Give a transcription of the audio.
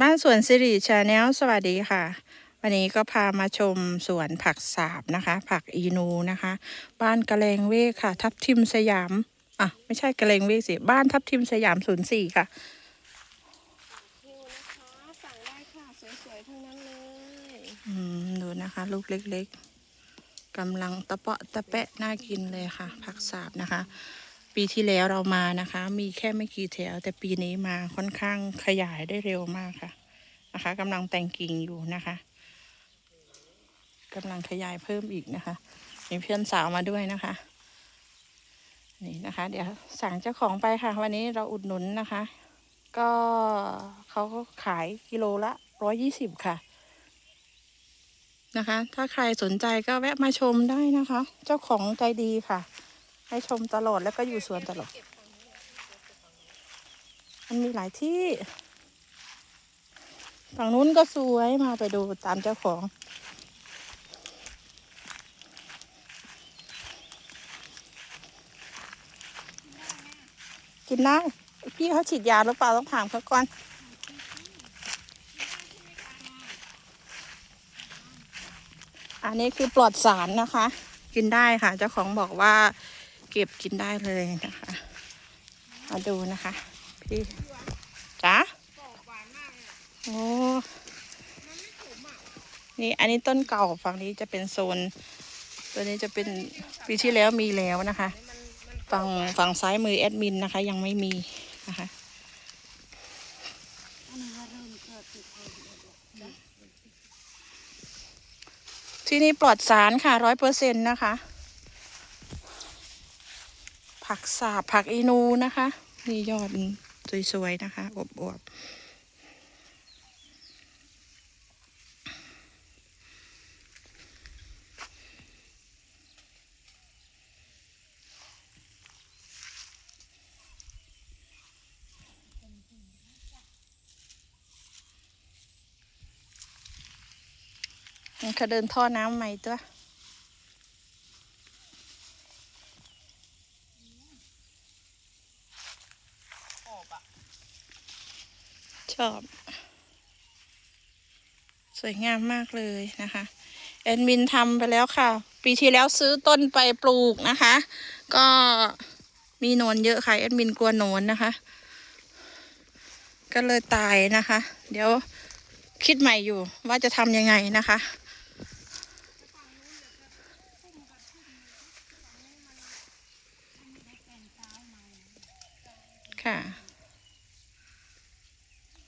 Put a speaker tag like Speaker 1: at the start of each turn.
Speaker 1: บ้านสวนสิริชาแนลสวัสดีค่ะ วันนี้ก็พามาชมสวนผักสาบนะคะ ผักอีนูนะคะ บ้านกระเลงเวกค่ะ ทับทิมสยามอะไม่ใช่กระเลงเวกสิบ้านทับทิมสยามศูนย์สี่ค่ะ
Speaker 2: คิวนะคะสั่งได้ค่ะสวยๆทั้งนั้นเลย
Speaker 1: อืมดูนะคะ ลูกเล็กๆกำลังตะเปาะตะแปะน่ากินเลยค่ะ ผักสาบนะคะ ปีที่แล้วเรามานะคะ มีแค่ไม่กี่แถว แต่ปีนี้มาค่อนข้างขยายได้เร็วมากค่ะนะคะกำลังแต่งกิ่งอยู่นะคะกำลังขยายเพิ่มอีกนะคะ มีเพื่อนสาวมาด้วยนะคะ นี่นะคะ เดี๋ยวสั่งเจ้าของไปค่ะ วันนี้เราอุดหนุนนะคะ ก็เขาก็ขายกิโลละร้อยี่สิบค่ะนะคะ ถ้าใครสนใจก็แวะมาชมได้นะคะ เจ้าของใจดีค่ะ ให้ชมตลอดแล้วก็อยู่สวนตลอด มันมีหลายที่ ฝั่งนู้นก็สวยมาไปดูตามเจ้าของ กินได้พี่เขาฉีดยาหรือเปล่าต้องถามเขาก่อนอันนี้คือปลอดสารนะคะ กินได้ค่ะ เจ้าของบอกว่า เก็บกินได้เลยนะคะ มาดูนะคะ พี่จ๋าโอ้นี่อันนี้ต้นเก่าฝั่งนี้จะเป็นโซน ตัวนี้จะเป็นปีที่แล้วมีแล้วนะคะ ฝั่งฝั่งซ้ายมือแอดมินนะคะ ยังไม่มีนะคะที่นี่ปลอดสารค่ะร้อยเปอร์เซ็นต์นะคะ ผักสาบผักอีนูนะคะ นี่ยอดสวยๆนะคะอบอวบมันเขาเดินท่อน้ำใหม่ตัว อะชอบ สวยงามมากเลยนะคะแอดมินทำไปแล้วค่ะ ปีที่แล้วซื้อต้นไปปลูกนะคะ ก็มีนอนเยอะค่ะแอดมินกลัวนอนนะคะ ก็เลยตายนะคะ เดี๋ยวคิดใหม่อยู่ว่าจะทำยังไงนะคะ ค่ะ